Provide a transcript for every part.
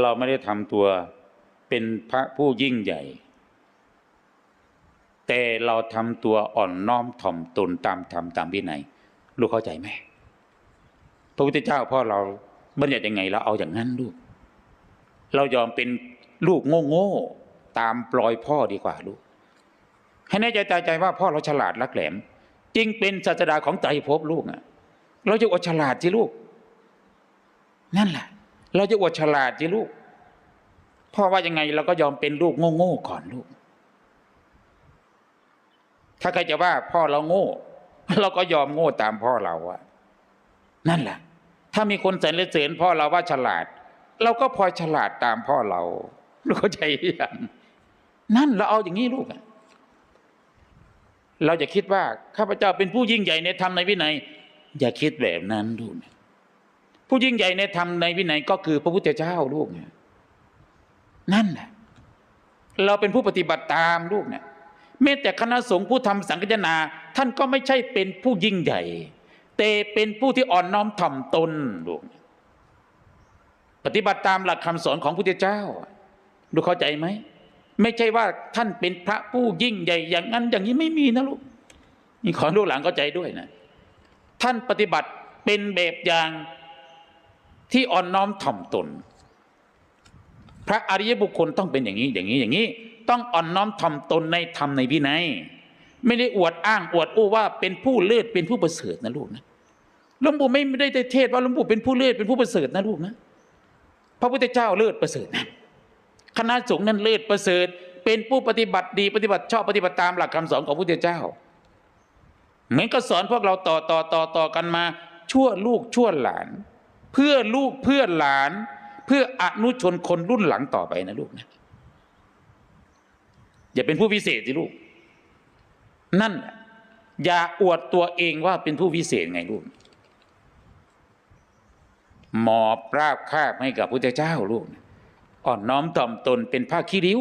เราไม่ได้ทำตัวเป็นพระผู้ยิ่งใหญ่ แต่เราทำตัวอ่อนน้อมถ่อมตนตามธรรมตามวินัยลูกเข้าใจไหมพระพุทธเจ้าพ่อเราบัญญัติยังไงเราเอาอย่างนั้นลูก เรายอมเป็นลูกโง่ๆตามปลอยพ่อดีกว่าลูก ให้แน่ใจตาใจว่าพ่อเราฉลาดลักแหลมจริงเป็นศาสดาของไตรภพลูกอะ เราจะอดฉลาดสิลูก นั่นแหละ เราจะอวดฉลาดสิลูก พ่อว่ายังไงเราก็ยอมเป็นลูกโง่ๆก่อนลูก ถ้าใครจะว่าพ่อเราโง่ เราก็ยอมโง่ตามพ่อเราอะนั่นแหละ ถ้ามีคนสรรเสริญพ่อเราว่าฉลาด เราก็พลอยฉลาดตามพ่อเราลูกเข้าใจยังนั่นเราเอาอย่างนี้ลูกอะเราจะคิดว่าข้าพเจ้าเป็นผู้ยิ่งใหญ่ในธรรมในวินัยอย่าคิดแบบนั้นลูก ผู้ยิ่งใหญ่ในธรรมในวินัยก็คือพระพุทธเจ้าลูกเนี่ยนั่นแหละเราเป็นผู้ปฏิบัติตามลูกเนี่ยแม้แต่คณะสงฆ์ผู้ทำสังฆนา ท่านก็ไม่ใช่เป็นผู้ยิ่งใหญ่ แต่เป็นผู้ที่อ่อนน้อมถ่อมตนลูกปฏิบัติตามหลักคำสอนของพระพุทธเจ้าลูเข้าใจไหมไม่ใช่ว่าท่านเป็นพระผู้ยิ่งใหญ่ อย่างนั้นอย่างนี้ไม่มีนะลูกนี่ขอลูกหลานเข้าใจด้วยนะ ท่านปฏิบัติเป็นแบบอย่าง ที่อ่อนน้อมถ่อมตน พระอริยบุคคลต้องเป็นอย่างนี้อย่างนี้อย่างนี้ ต้องอ่อนน้อมถ่อมตนในธรรมในวินัยไม่ได้อวดอ้างอวดอู้ว่าเป็นผู้เลิศเป็นผู้ประเสริฐนะลูกนะหลวงปู่ไม่ได้เทศว่าหลวงปู่เป็นผู้เลิศเป็นผู้ประเสริฐนะลูกนะ พระพุทธเจ้าเลิศประเสริฐนะคณะสงฆ์นั้นเลิศประเสริฐ เป็นผู้ปฏิบัติดีปฏิบัติชอบปฏิบัติตามหลักคำสอนของพระพุทธเจ้า เหมือนก็สอนพวกเราต่อต่อต่อต่อกันมา ชั่วลูกชั่วหลาน เพื่อลูกเพื่อหลาน เพื่ออนุชนคนรุ่นหลังต่อไปนะลูกนะอย่าเป็นผู้พิเศษสิลูก นั่น อย่าอวดตัวเองว่าเป็นผู้พิเศษไงลูกหมอบราบคาบให้กับพุทธเจ้าลูกอ่อนน้อมถ่อมตนเป็นผ้าขี้ริ้ว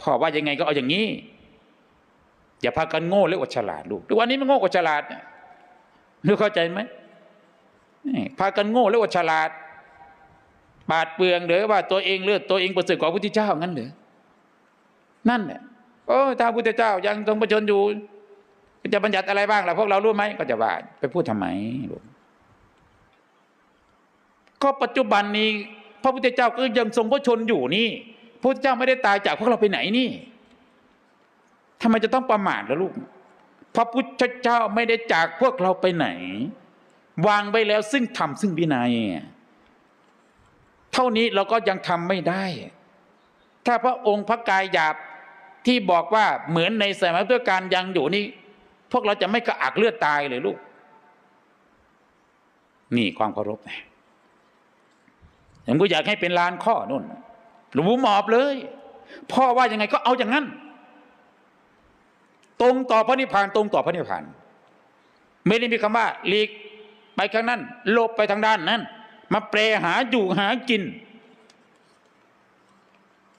พ่อว่ายังไงก็เอาอย่างนี้ อย่าพากันโง่เรียกว่าฉลาดลูกทุกวันนี้มันโง่กว่าฉลาดเนี่ยนึกเข้าใจไหม พากันโง่เรียกว่าฉลาด ปาดเปลืองหรือว่าตัวเองเลือดตัวเองประเสริฐกว่าพระพุทธเจ้างั้นหรือนั่นเนี่ยโอ้ถ้าพระพุทธเจ้ายังทรงประชนอยู่จะบัญญัติอะไรบ้างล่ะพวกเรารู้ไหมก็จะว่าไปพูดทำไมลูกก็ปัจจุบันนี้ พระพุทธเจ้าก็ยังทรงพระชนอยู่นี่พระพุทธเจ้าไม่ได้ตายจากพวกเราไปไหนนี่ทำไมจะต้องประมาทล่ะลูก พระพุทธเจ้าไม่ได้จากพวกเราไปไหน วางไปแล้วซึ่งทำซึ่งวินัย เท่านี้เราก็ยังทำไม่ได้ ถ้าพระองค์พระกายหยาบที่บอกว่าเหมือนในสมัยพุทธกาลยังอยู่นี่ พวกเราจะไม่กระอักเลือดตายเลยลูก นี่ความเคารพนะผมก็อยากให้เป็นลานข้อนู่นหลวงปู่หมอบเลย พ่อว่ายังไงก็เอาอย่างนั้น ตรงต่อพระนิพพานตรงต่อพระนิพพาน ไม่ได้มีคำว่าหลีก ไปข้างนั้นหลบไปทางด้านนั้น มาแปรหาอยู่หากิน